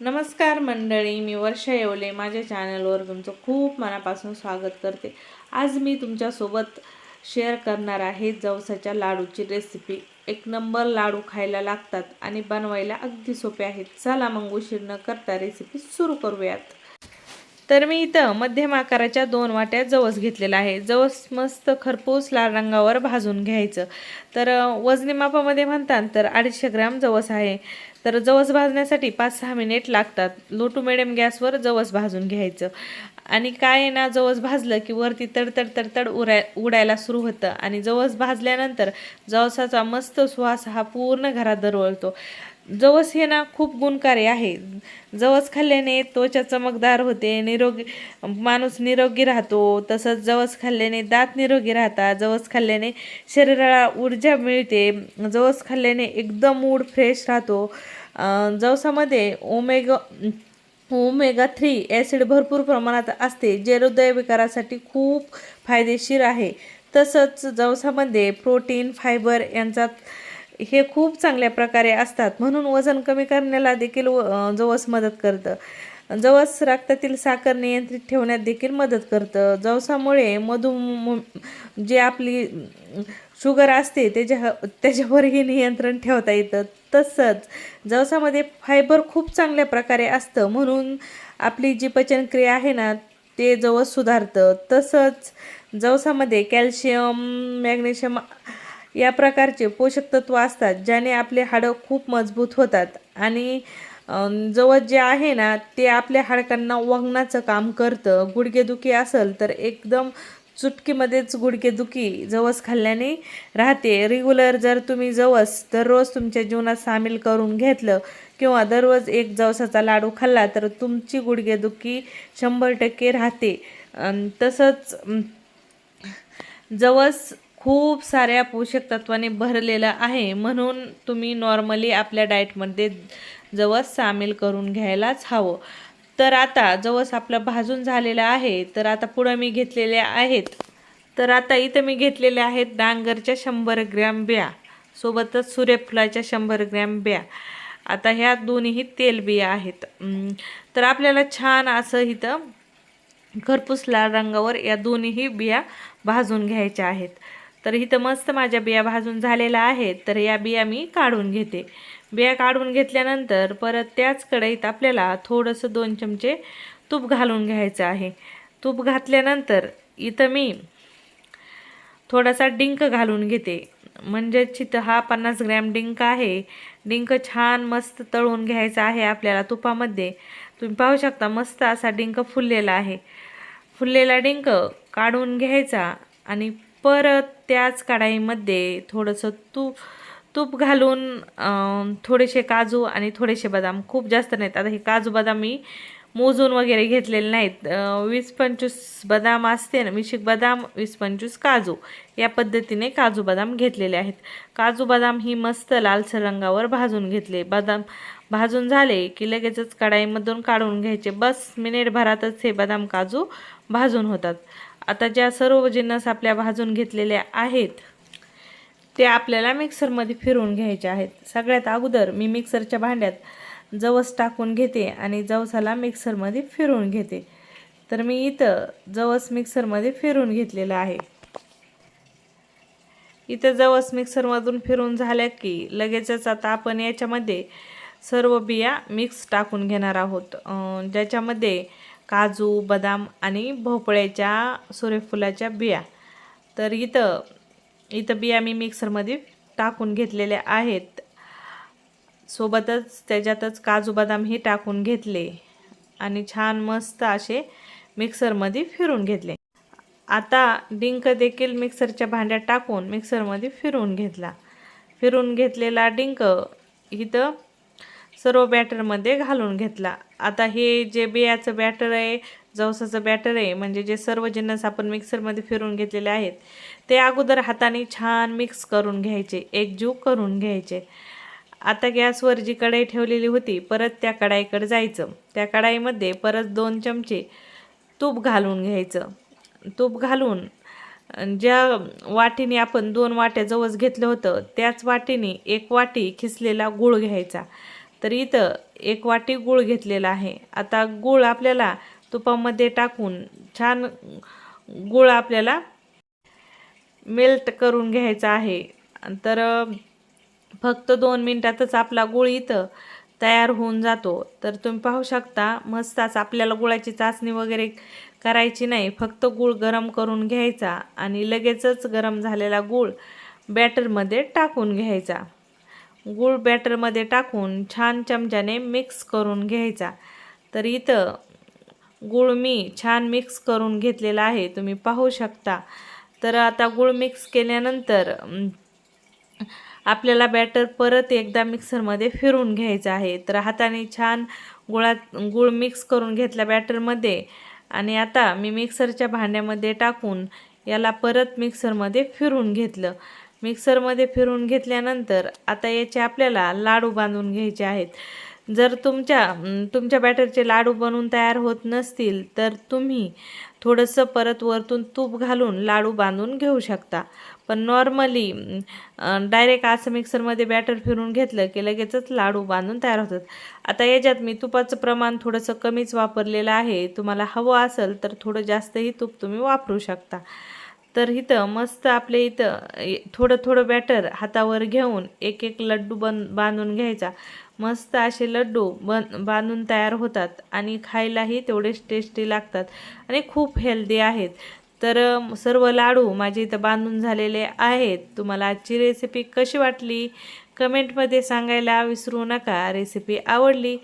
नमस्कार मंडळी मी वर्षा येवले. माझ्या चॅनलवर तुमचं खूप मनापासून स्वागत करते. आज मी तुमच्यासोबत शेअर करणार आहे जवसाच्या लाडूची रेसिपी एक नंबर लाडू खायला लागतात आणि बनवायला अगदी सोपे आहेत. चला मग उशीर न करता रेसिपी सुरू करूयात. तर मी इथं मध्यम आकाराच्या दोन वाट्या जवस घेतलेला आहे. जवस मस्त खरपूस लाल रंगावर भाजून घ्यायचं. तर वजनी मापामध्ये म्हणतात तर अडीचशे ग्रॅम जवस आहे. तर जवस भाजण्यासाठी पाच सहा मिनिट लागतात. लो टू मिडियम गॅसवर जवस भाजून घ्यायचं. आणि काय आहे ना जवस भाजलं की वरती तडतड तडतड उराय उडायला सुरू होतं. आणि जवस भाजल्यानंतर जवसाचा मस्त सुवास हा पूर्ण घरात दरवळतो. जवस हे ना खूप गुणकारी आहे. जवस खाल्ल्याने त्वचा चमकदार होते निरोगी माणूस निरोगी राहतो. तसंच जवस खाल्ल्याने दात निरोगी राहतात. जवस खाल्ल्याने शरीराला ऊर्जा मिळते. जवस खाल्ल्याने एकदम मूड फ्रेश राहतो. जवसामध्ये ओमेगा ओमेगा थ्री ॲसिड भरपूर प्रमाणात असते जे हृदयविकारासाठी खूप फायदेशीर आहे. तसंच जवसामध्ये प्रोटीन फायबर यांचा हे खूप चांगल्या प्रकारे असतात. म्हणून वजन कमी करण्याला देखील व- जवस मदत करतं. जवस रक्तातील साखर नियंत्रित ठेवण्यात देखील मदत करतं. जवसामुळे मधुम जे आपली शुगर असते त्याच्या त्याच्यावरही नियंत्रण ठेवता येतं. तसंच जवसामध्ये फायबर खूप चांगल्या प्रकारे असतं. म्हणून आपली जी पचनक्रिया आहे ना ते जवस सुधारतं. तसंच जवसामध्ये कॅल्शियम मॅग्नेशियम या प्रकारचे पोषक तत्व असतात ज्याने आपले हाडं खूप मजबूत होतात. आणि जवळ जवस जे आहे ना ते आपल्या हाडकांना वंगणाचं काम करतं. गुडघेदुखी असेल तर एकदम चुटकीमध्येच गुडघेदुखी जवस खाल्ल्याने राहते. रेग्युलर जर तुम्ही जवस दररोज तुमच्या जीवनात सामील करून घेतलं किंवा दररोज एक जवसाचा लाडू खाल्ला तर तुमची गुडघेदुखी शंभर टक्के राहते. तसंच जवस खूप साऱ्या पोषक तत्वाने भरलेलं आहे. म्हणून तुम्ही नॉर्मली आपल्या डाएटमध्ये जवस सामील करून घ्यायलाच हवं. तर आता जवस आपलं भाजून झालेलं आहे. तर आता पुढं मी घेतलेले आहेत. तर आता इथं मी घेतलेले आहेत डांगरच्या शंभर ग्रॅम बिया. सोबतच सूर्यफुलाच्या शंभर ग्रॅम बिया. आता ह्या दोन्हीही तेलबिया आहेत. तर आपल्याला छान असं इथं खरपूस लाल रंगावर या दोन्हीही बिया भाजून घ्यायच्या आहेत. तर इथं मस्त माझ्या बिया भाजून झालेल्या आहेत तर या बिया मी काढून घेते. बिया काढून घेतल्यानंतर परत त्याच कढईत आपल्याला थोडंसं दोन चमचे तूप घालून घ्यायचं आहे. तूप घातल्यानंतर इथं मी थोडासा डिंक घालून घेते. म्हणजे चित हा पन्नास ग्रॅम डिंक आहे. डिंक छान मस्त तळून घ्यायचा आहे आपल्याला तुपामध्ये. तुम्ही पाहू शकता मस्त असा डिंक फुललेला आहे. फुललेला डिंक काढून घ्यायचा आणि परत त्याच कढाईमध्ये थोडंसं तूप तूप घालून थोडेसे काजू आणि थोडेसे बदाम. खूप जास्त नाहीत. आता हे काजू बदाम मी मोजून वगैरे घेतलेले नाहीत. वीस पंचवीस बदाम असते ना मिशिक बदाम वीस पंचवीस काजू या पद्धतीने काजू बदाम घेतलेले आहेत. काजू बदाम ही मस्त लालसर रंगावर भाजून घेतले. बदाम भाजून झाले की लगेचच कढाईमधून काढून घ्यायचे. बस मिनिटभरातच हे बदाम काजू भाजून होतात. आता ज्या सर्व जिन्नस आपल्या भाजून घेतलेल्या आहेत ते आपल्याला मिक्सरमध्ये फिरवून घ्यायचे आहेत. सगळ्यात अगोदर मी मिक्सरच्या भांड्यात जवस टाकून घेते आणि जवसाला मिक्सरमध्ये फिरवून घेते. तर मी इथं जवस मिक्सरमध्ये फिरवून घेतलेलं आहे. इथं जवस मिक्सरमधून फिरून झाल्या की लगेचच आता आपण याच्यामध्ये सर्व बिया मिक्स टाकून घेणार आहोत. ज्याच्यामध्ये काजू बदाम आणि भोपळ्याच्या सूर्यफुलाच्या बिया. तर इथं इथं बिया मी मिक्सरमध्ये टाकून घेतलेल्या आहेत. सोबतच त्याच्यातच काजू बदामही टाकून घेतले आणि छान मस्त असे मिक्सरमध्ये फिरून घेतले. आता डिंक देखील मिक्सरच्या भांड्यात टाकून मिक्सरमध्ये फिरून घेतला. फिरून घेतलेला डिंक इथं सर्व बॅटरमध्ये घालून घेतला. आता हे जे बियाचं बॅटर आहे जवसाचं बॅटर आहे म्हणजे जे सर्व जिन्नस आपण मिक्सरमध्ये फिरून घेतलेले आहेत ते अगोदर हाताने छान मिक्स करून घ्यायचे एकजीव करून घ्यायचे. आता गॅसवर जी कढाई ठेवलेली होती परत त्या कढाईकडे जायचं. त्या कढाईमध्ये परत दोन चमचे तूप घालून घ्यायचं. तूप घालून ज्या वाटीने आपण दोन वाट्या जवस घेतलं होतं त्याच वाटीने एक वाटी खिसलेला गूळ घ्यायचा. तर इथं एक वाटी गूळ घेतलेला आहे. आता गूळ आपल्याला तुपामध्ये टाकून छान गूळ आपल्याला मेल्ट करून घ्यायचा आहे. तर फक्त दोन मिनटातच आपला गूळ इथं तयार होऊन जातो. तर तुम्ही पाहू शकता मस्तच आपल्याला गुळाची चाचणी वगैरे करायची नाही. फक्त गूळ गरम करून घ्यायचा आणि लगेचच गरम झालेला गूळ बॅटरमध्ये टाकून घ्यायचा. गूळ बॅटरमध्ये टाकून छान चमच्याने मिक्स करून घ्यायचा. तर इथं गूळ मी छान मिक्स करून घेतलेला आहे तुम्ही पाहू शकता. तर आता गूळ मिक्स केल्यानंतर आपल्याला बॅटर परत एकदा मिक्सरमध्ये फिरून घ्यायचं आहे. तर हाताने छान गुळात गूळ मिक्स करून घेतला बॅटरमध्ये. आणि आता मी मिक्सरच्या भांड्यामध्ये टाकून याला परत मिक्सरमध्ये फिरून घेतलं. मिक्सरमध्ये फिरून घेतल्यानंतर आता याचे आपल्याला लाडू बांधून घ्यायचे आहेत. जर तुमच्या तुमच्या बॅटरचे लाडू बनवून तयार होत नसतील तर तुम्ही थोडंसं परत वरतून तूप घालून लाडू बांधून घेऊ शकता. पण नॉर्मली डायरेक्ट असं मिक्सरमध्ये बॅटर फिरून घेतलं की लगेचच लाडू बांधून तयार होतात. आता याच्यात मी तुपाचं प्रमाण थोडंसं कमीच वापरलेलं आहे. तुम्हाला हवं असेल तर थोडं जास्तही तूप तुम्ही वापरू शकता. तर इथं मस्त आपले इथं थोडं थोडं बॅटर हातावर घेऊन एक एक लड्डू बन बांधून घ्यायचा. मस्त असे लड्डू बन बांधून तयार होतात आणि खायलाही तेवढेच टेस्टी लागतात आणि खूप हेल्दी आहेत. तर सर्व लाडू माझे इथं बांधून झालेले आहेत. तुम्हाला आजची रेसिपी कशी वाटली? कमेंटमध्ये सांगायला विसरू नका. रेसिपी आवडली